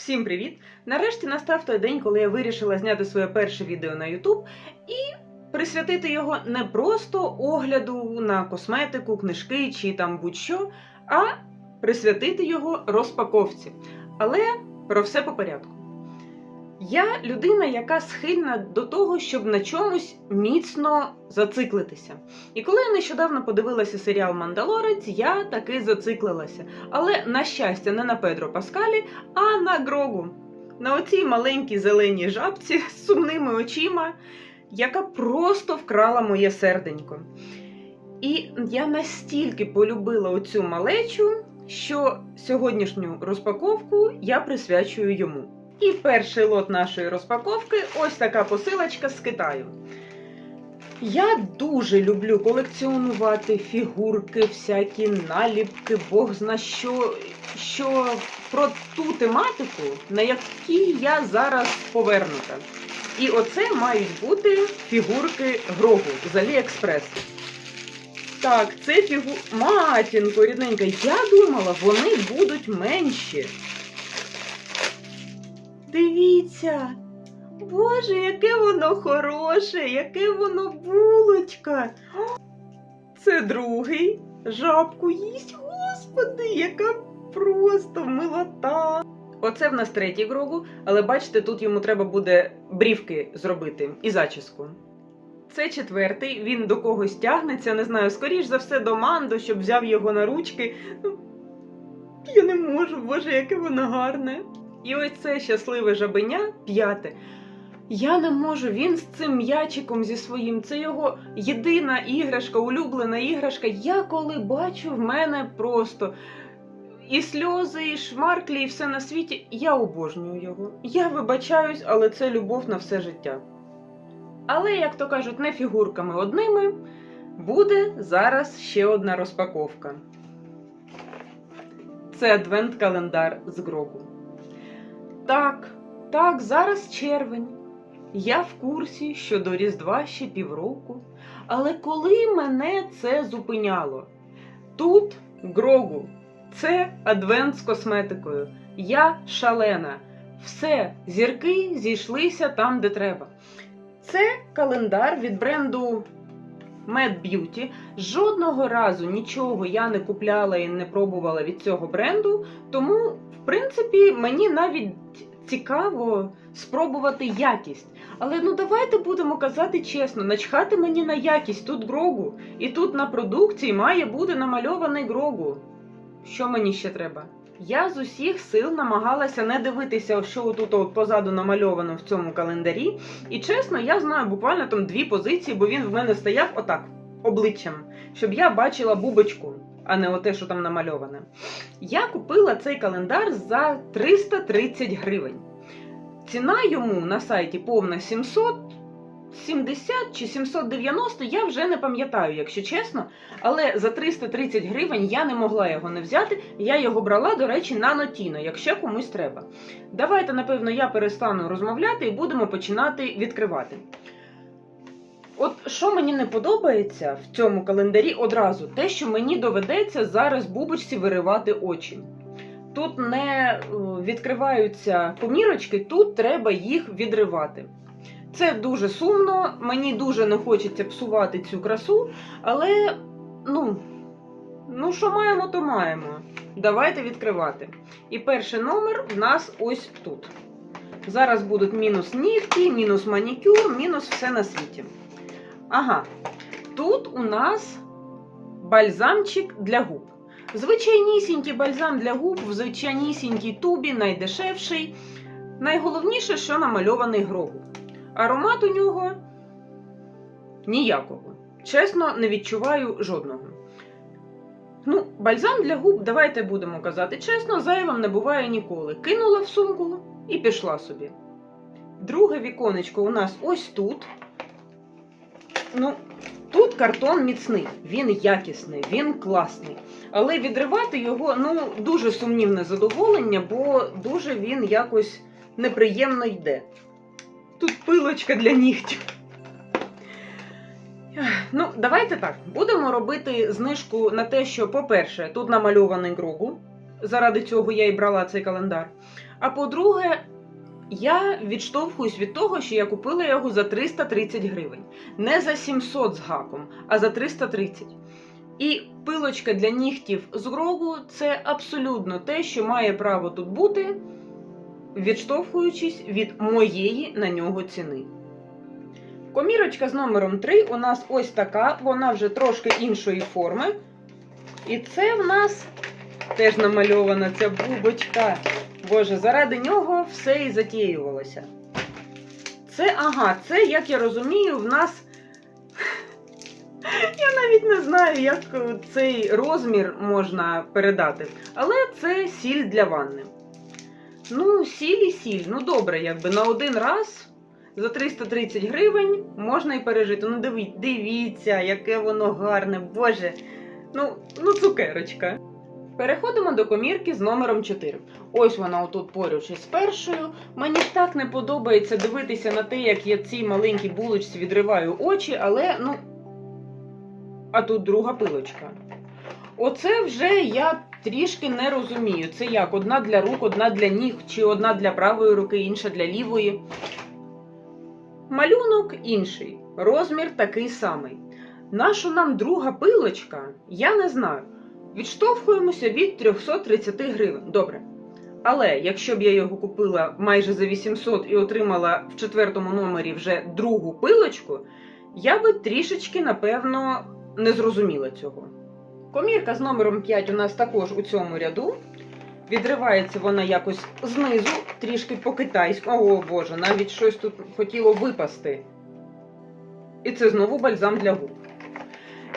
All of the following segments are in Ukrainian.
Всім привіт! Нарешті настав той день, коли я вирішила зняти своє перше відео на YouTube і присвятити його не просто огляду на косметику, книжки чи там будь-що, а присвятити його розпаковці. Але про все по порядку. Я людина, яка схильна до того, щоб на чомусь міцно зациклитися. І коли я нещодавно подивилася серіал Мандалорець, я таки зациклилася. Але, на щастя, не на Педро Паскалі, а на Грогу. На оцій маленькій зеленій жабці з сумними очима, яка просто вкрала моє серденько. І я настільки полюбила оцю малечу, що сьогоднішню розпаковку я присвячую йому. І перший лот нашої розпаковки ось така посилочка з Китаю. Я дуже люблю колекціонувати фігурки, всякі наліпки, Бог зна що, що про ту тематику, на якій я зараз повернута. І оце мають бути фігурки Грогу з Аліекспрес. Так, це фігу... Матінко, рідненька, я думала, вони будуть менші. Дивіться. Боже, яке воно хороше, яке воно булочка. Це другий. Жабку їсть. Господи, яка просто милота. Оце в нас третій Грогу, але бачите, тут йому треба буде брівки зробити і зачіску. Це четвертий, він до когось тягнеться, не знаю, скоріш за все до Мандо, щоб взяв його на ручки. Ну, Я не можу, боже, яке воно гарне. І ось це щасливе жабеня, п'яте. Я не можу, він з цим м'ячиком зі своїм, це його єдина іграшка, улюблена іграшка. Я коли бачу в мене просто і сльози, і шмарклі, і все на світі. Я обожнюю його. Я вибачаюсь, але це любов на все життя. Але, як то кажуть, не фігурками одними, буде зараз ще одна розпаковка. Це адвент-календар з Грогу. Так, так, зараз червень. Я в курсі, що до Різдва ще півроку. Але коли мене це зупиняло? Тут Грогу, це адвент з косметикою. Я шалена. Все, зірки зійшлися там, де треба. Це календар від бренду Mad Beauty. Жодного разу нічого я не купляла і не пробувала від цього бренду, тому, в принципі, мені навіть цікаво спробувати якість. Але ну давайте будемо казати чесно, начхати мені на якість тут Грогу. І тут на продукції має бути намальований Грогу. Що мені ще треба? Я з усіх сил намагалася не дивитися, що тут от позаду намальовано в цьому календарі. І чесно, я знаю буквально там дві позиції, бо він в мене стояв отак, обличчям, щоб я бачила бубочку, а не оте, що там намальоване. Я купила цей календар за 330 гривень. Ціна йому на сайті повна 770 чи 790, я вже не пам'ятаю, якщо чесно. Але за 330 гривень я не могла його не взяти. Я його брала, до речі, на нотіно, якщо комусь треба. Давайте, напевно, я перестану розмовляти і будемо починати відкривати. От що мені не подобається в цьому календарі одразу, те, що мені доведеться зараз бубочці виривати очі. Тут не е, відкриваються комірочки, тут треба їх відривати. Це дуже сумно, мені дуже не хочеться псувати цю красу, але ну, ну що маємо, то маємо. Давайте відкривати. І перший номер в нас ось тут. Зараз будуть мінус нігті, мінус манікюр, мінус все на світі. Ага, тут у нас бальзамчик для губ. Звичайнісінький бальзам для губ в звичайнісінькій тубі, найдешевший. Найголовніше, що намальований гробу. Аромат у нього ніякого. Чесно, не відчуваю жодного. Ну, бальзам для губ, давайте будемо казати чесно, зайвим не буває ніколи. Кинула в сумку і пішла собі. Друге віконечко у нас ось тут. Ну, тут картон міцний, він якісний, він класний. Але відривати його ну, дуже сумнівне задоволення, бо дуже він якось неприємно йде. Тут пилочка для нігтів. Ну, давайте так. Будемо робити знижку на те, що, по-перше, тут намальований Грогу. заради цього я і брала цей календар. А по-друге, я відштовхуюсь від того, що я купила його за 330 гривень. Не за 700 з гаком, а за 330. І пилочка для нігтів з Грогу це абсолютно те, що має право тут бути, відштовхуючись від моєї на нього ціни. Комірочка з номером 3 у нас ось така, вона вже трошки іншої форми. І це в нас теж намальована ця бубочка. Боже, заради нього все і затіювалося. Це, ага, це, як я розумію, в нас. Я навіть не знаю, як цей розмір можна передати. Але це сіль для ванни. Ну, сіль і сіль. Ну, добре, якби на один раз за 330 гривень можна і пережити. Ну, диві- дивіться, яке воно гарне, боже. Ну, ну, цукерочка. Переходимо до комірки з номером 4. Ось вона отут поруч із першою. Мені так не подобається дивитися на те, як я цій маленькій булочці відриваю очі, але ну. А тут друга пилочка. Оце вже я трішки не розумію. Це як одна для рук, одна для ніг, чи одна для правої руки, інша для лівої. Малюнок інший, розмір такий самий. Нашу нам друга пилочка, я не знаю. Відштовхуємося від 330 гривень. Добре. Але якщо б я його купила майже за 800 і отримала в четвертому номері вже другу пилочку, я би трішечки, напевно, не зрозуміла цього. Комірка з номером 5 у нас також у цьому ряду. Відривається вона якось знизу, трішки по-китайську. О Боже, навіть щось тут хотіло випасти. І це знову бальзам для губ.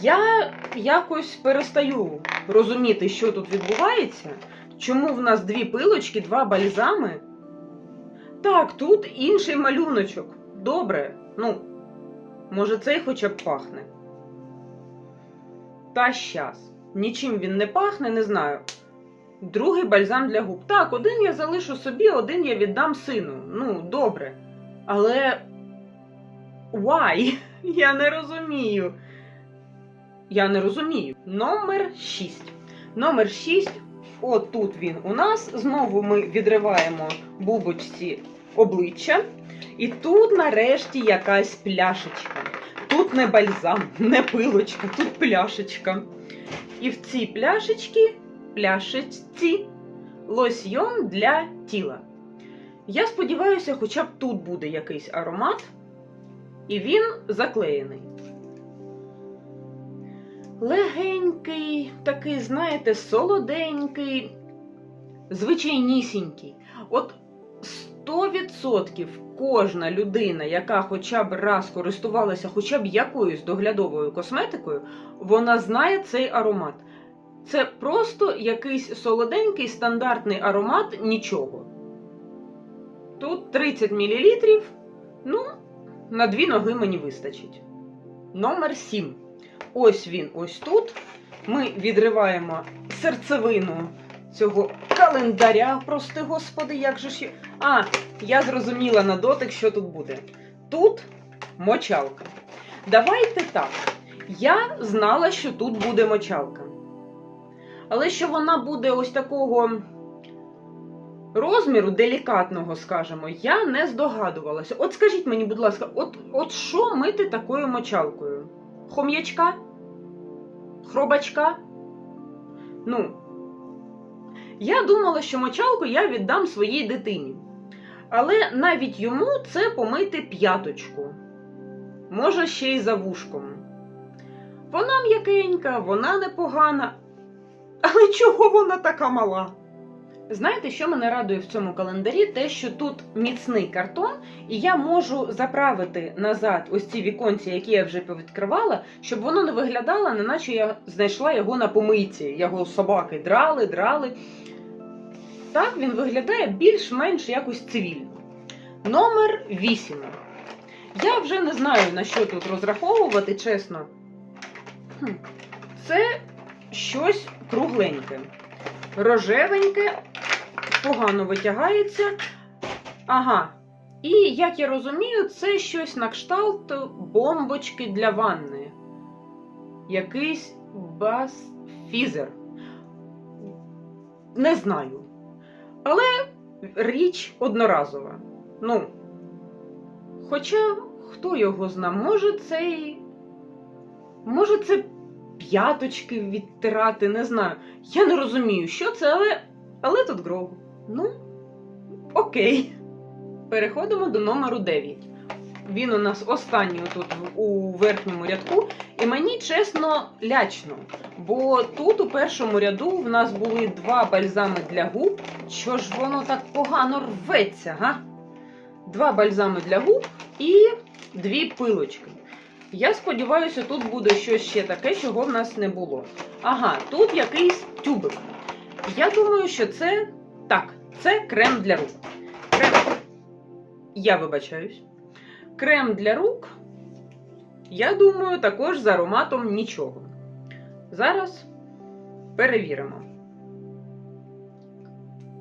Я якось перестаю розуміти, що тут відбувається, чому в нас дві пилочки, два бальзами. Так, тут інший малюночок. Добре, ну, може, цей хоча б пахне. Та щас. Нічим він не пахне, не знаю. Другий бальзам для губ. Так, один я залишу собі, один я віддам сину. Ну, добре. Але. Why? Я не розумію. Я не розумію. Номер 6. Номер 6. Отут він у нас. Знову ми відриваємо бубочці обличчя. І тут нарешті якась пляшечка. Тут не бальзам, не пилочка, тут пляшечка. І в цій пляшечці, пляшечці лосьйон для тіла. Я сподіваюся, хоча б тут буде якийсь аромат, і він заклеєний. Легенький, такий, знаєте, солоденький, звичайнісінький. От 100% кожна людина, яка хоча б раз користувалася хоча б якоюсь доглядовою косметикою, вона знає цей аромат. Це просто якийсь солоденький стандартний аромат нічого. Тут 30 мл, ну, на дві ноги мені вистачить. Номер 7. Ось він, ось тут. Ми відриваємо серцевину цього календаря. Прости, господи, як же ж. А, я зрозуміла на дотик, що тут буде. Тут мочалка. Давайте так. Я знала, що тут буде мочалка. Але що вона буде ось такого розміру, делікатного, скажімо, я не здогадувалася. От скажіть мені, будь ласка, от, от що мити такою мочалкою? Хом'ячка? Хробачка? Ну, я думала, що мочалку я віддам своїй дитині. Але навіть йому це помити п'яточку. Може, ще й за вушком. Вона м'якенька, вона непогана. Але чого вона така мала? Знаєте, що мене радує в цьому календарі? Те, що тут міцний картон, і я можу заправити назад ось ці віконці, які я вже повідкривала, щоб воно не виглядало, неначе я знайшла його на помийці. Його собаки драли, драли. Так він виглядає більш-менш якось цивільно. Номер 8. Я вже не знаю, на що тут розраховувати, чесно. Це щось кругленьке. Рожевеньке, погано витягається. Ага. І, як я розумію, це щось на кшталт бомбочки для ванни. Якийсь бас-фізер. не знаю. Але річ одноразова. Ну, хоча хто його зна, може це й. Може, це п'яточки відтирати, не знаю. Я не розумію, що це, але. Але тут Грогу. Ну, окей. Переходимо до номеру 9. Він у нас останній тут у верхньому рядку, і мені чесно лячно. Бо тут у першому ряду в нас були два бальзами для губ. Що ж воно так погано рветься, га? Два бальзами для губ і дві пилочки. Я сподіваюся, тут буде щось ще таке, чого в нас не було. Ага, тут якийсь тюбик. Я думаю, що це. Так, це крем для рук. Крем. Я вибачаюсь. Крем для рук. Я думаю, також з ароматом нічого. Зараз перевіримо.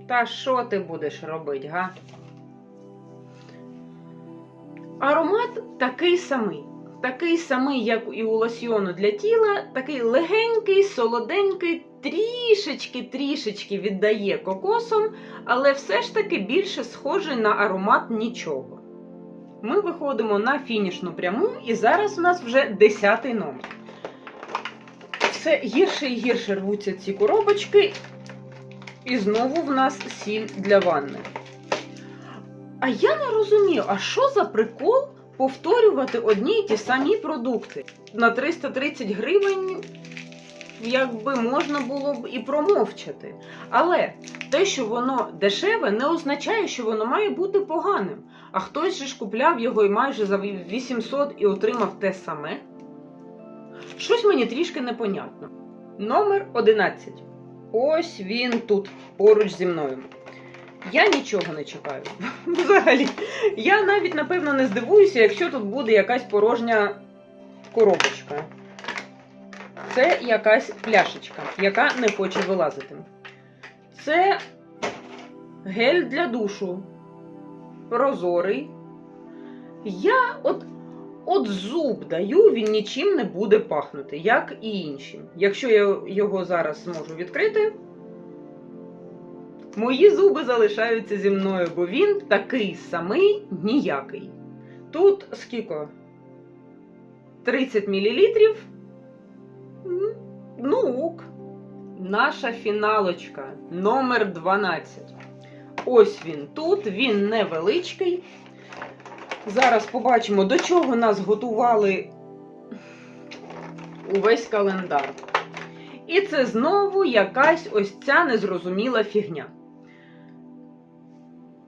Та що ти будеш робити, га? Аромат такий самий. Такий самий, як і у лосьйону для тіла, такий легенький, солоденький, трішечки-трішечки віддає кокосом, але все ж таки більше схожий на аромат нічого. Ми виходимо на фінішну пряму, і зараз у нас вже 10-й номер. Все гірше і гірше рвуться ці коробочки, і знову в нас сіль для ванни. А я не розумію, а що за прикол повторювати одні й ті самі продукти? На 330 гривень якби можна було б і промовчати. Але те, що воно дешеве, не означає, що воно має бути поганим. А хтось же ж купляв його і майже за 800 і отримав те саме. Щось мені трішки непонятно. Номер 11. Ось він тут, поруч зі мною. Я нічого не чекаю. Взагалі. Я навіть, напевно, не здивуюся, якщо тут буде якась порожня коробочка. Це якась пляшечка, яка не хоче вилазити. Це гель для душу. Прозорий. Я от, от зуб даю, він нічим не буде пахнути, як і інші. Якщо я його зараз зможу відкрити, мої зуби залишаються зі мною, бо він такий самий ніякий. Тут скільки? 30 мл. Ну, ок. Наша фіналочка номер 12. Ось він тут, він невеличкий. Зараз побачимо, до чого нас готували увесь календар. І це знову якась ось ця незрозуміла фігня.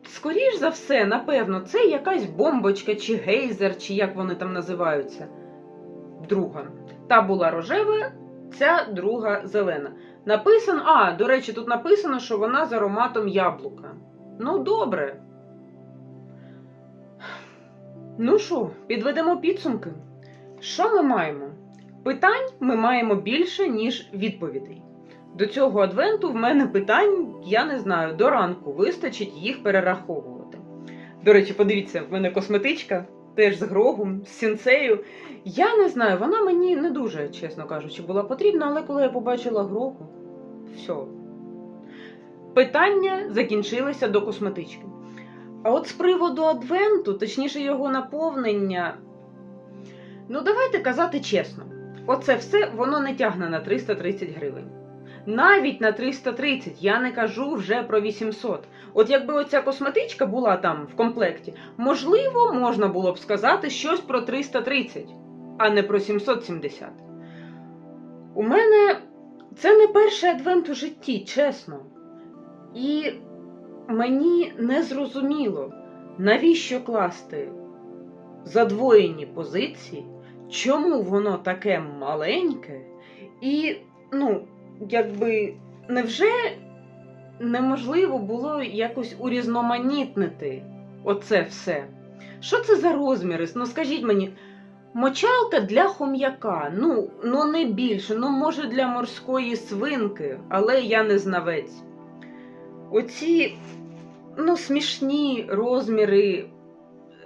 Скоріш за все, напевно, це якась бомбочка чи гейзер, чи як вони там називаються. Друга. Та була рожева, ця друга зелена. Написано, а, до речі, тут написано, що вона з ароматом яблука. Ну, добре. Ну що, підведемо підсумки. Що ми маємо? Питань ми маємо більше, ніж відповідей. До цього адвенту в мене питань, я не знаю, до ранку вистачить їх перераховувати. До речі, подивіться, в мене косметичка, теж з грогом, з сінцею. Я не знаю, вона мені не дуже, чесно кажучи, була потрібна, але коли я побачила грогу, все. Питання закінчилися до косметички. А от з приводу адвенту, точніше його наповнення, ну давайте казати чесно, оце все воно не тягне на 330 гривень. Навіть на 330, я не кажу вже про 800. От якби оця косметичка була там в комплекті, можливо, можна було б сказати щось про 330, а не про 770. У мене це не перший адвент у житті, чесно. І мені не зрозуміло, навіщо класти задвоєні позиції, чому воно таке маленьке, і, ну, якби, невже неможливо було якось урізноманітнити оце все? Що це за розміри? Ну, скажіть мені, мочалка для хом'яка, ну, ну не більше, ну, може, для морської свинки, але я не знавець. Оці ну, смішні розміри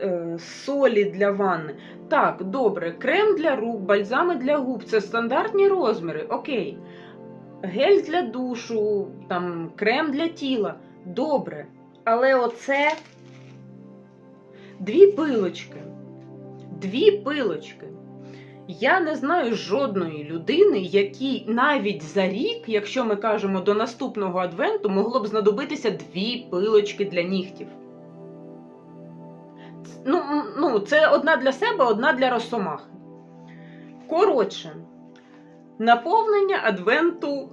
е, солі для ванни. Так, добре, крем для рук, бальзами для губ це стандартні розміри, окей. Гель для душу, там крем для тіла. Добре. Але оце дві пилочки. Дві пилочки. Я не знаю жодної людини, якій навіть за рік, якщо ми кажемо до наступного адвенту, могло б знадобитися дві пилочки для нігтів. Ну, ну, це одна для себе, одна для росомахи. Коротше, наповнення адвенту,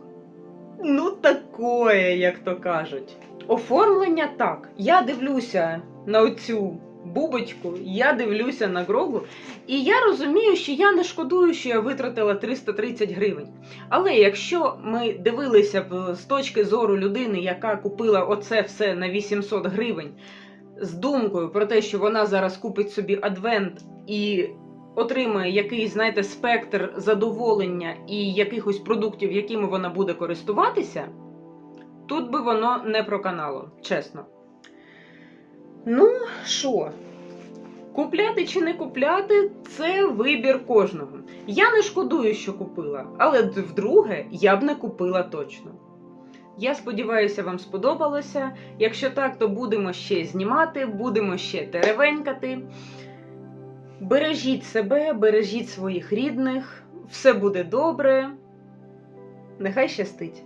ну, такое, як то кажуть. Оформлення так. Я дивлюся на оцю бубочку, я дивлюся на Грогу, і я розумію, що я не шкодую, що я витратила 330 гривень. Але якщо ми дивилися б з точки зору людини, яка купила оце все на 800 гривень, з думкою про те, що вона зараз купить собі адвент і отримує якийсь, знаєте, спектр задоволення і якихось продуктів, якими вона буде користуватися, тут би воно не проканало, чесно. Ну, що? Купляти чи не купляти це вибір кожного. Я не шкодую, що купила, але вдруге я б не купила точно. Я сподіваюся, вам сподобалося. Якщо так, то будемо ще знімати, будемо ще теревенькати. Бережіть себе, бережіть своїх рідних, все буде добре. Нехай щастить!